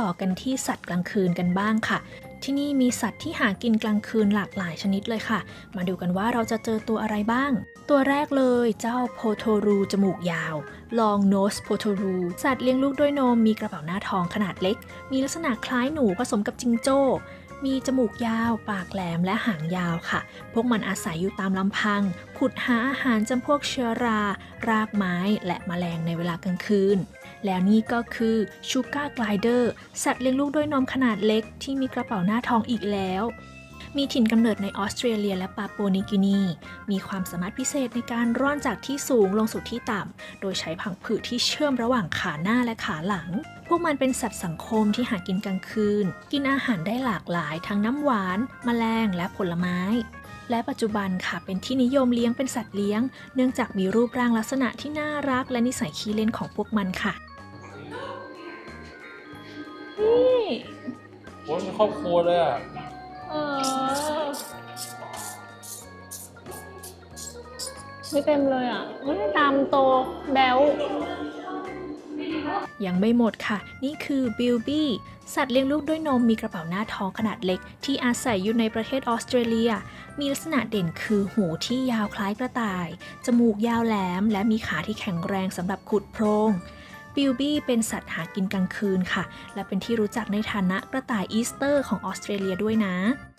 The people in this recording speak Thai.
ต่อกันที่สัตว์กลางคืนกันบ้างค่ะ ที่นี่มีสัตว์ที่หากินกลางคืนหลากหลายชนิดเลยค่ะ มาดูกันว่าเราจะเจอตัวอะไรบ้าง ตัวแรกเลยเจ้าโพโทรูจมูกยาว Long Nose p o t o r u สัตว์เลี้ยงลูกด้วยนมมีกระเป๋าหน้าทองขนาดเล็ก มีลักษณะคล้ายหนูผสมกับจิงโจ้มีจมูกยาว ปากแหลม และหางยาวค่ะ พวกมันอาศัยอยู่ตามลำพัง ขุดหาอาหารจำพวกเชื้อรา รากไม้ และแมลงในเวลากลางคืน แล้วนี่ก็คือชูการ์ไกลเดอร์สัตว์เลี้ยงลูกด้วยนมขนาดเล็กที่มีกระเป๋าหน้าท้องอีกแล้วมีถิ่นกำเนิดในออสเตรเลียและปาปัวนิกินี มีความสามารถพิเศษในการร่อนจากที่สูงลงสู่ที่ต่ำ โดยใช้ผังผืดที่เชื่อมระหว่างขาหน้าและขาหลัง พวกมันเป็นสัตว์สังคมที่หากินกลางคืน กินอาหารได้หลากหลายทั้งน้ำหวาน แมลง และผลไม้ และปัจจุบันค่ะเป็นที่นิยมเลี้ยงเป็นสัตว์เลี้ยง เนื่องจากมีรูปร่างลักษณะที่น่ารักและนิสัยขี้เล่นของพวกมันค่ะ อ้ยมีครอบครัวเลยอะเออไม่เต็มเลยอะไม่ได้ตามโตแบลยังไม่หมดค่ะ นี่คือบิลบี้สัตว์เลี้ยงลูกด้วยนมมีกระเป๋าหน้าท้องขนาดเล็ก ที่อาศัยอยู่ในประเทศออสเตรเลีย มีลักษณะเด่นคือหูที่ยาวคล้ายกระต่าย จมูกยาวแหลม และมีขาที่แข็งแรงสำหรับขุดโพรง บิลบี้เป็นสัตว์หากินกลางคืนค่ะ และเป็นที่รู้จักในฐานะกระต่ายอีสเตอร์ของออสเตรเลียด้วยนะ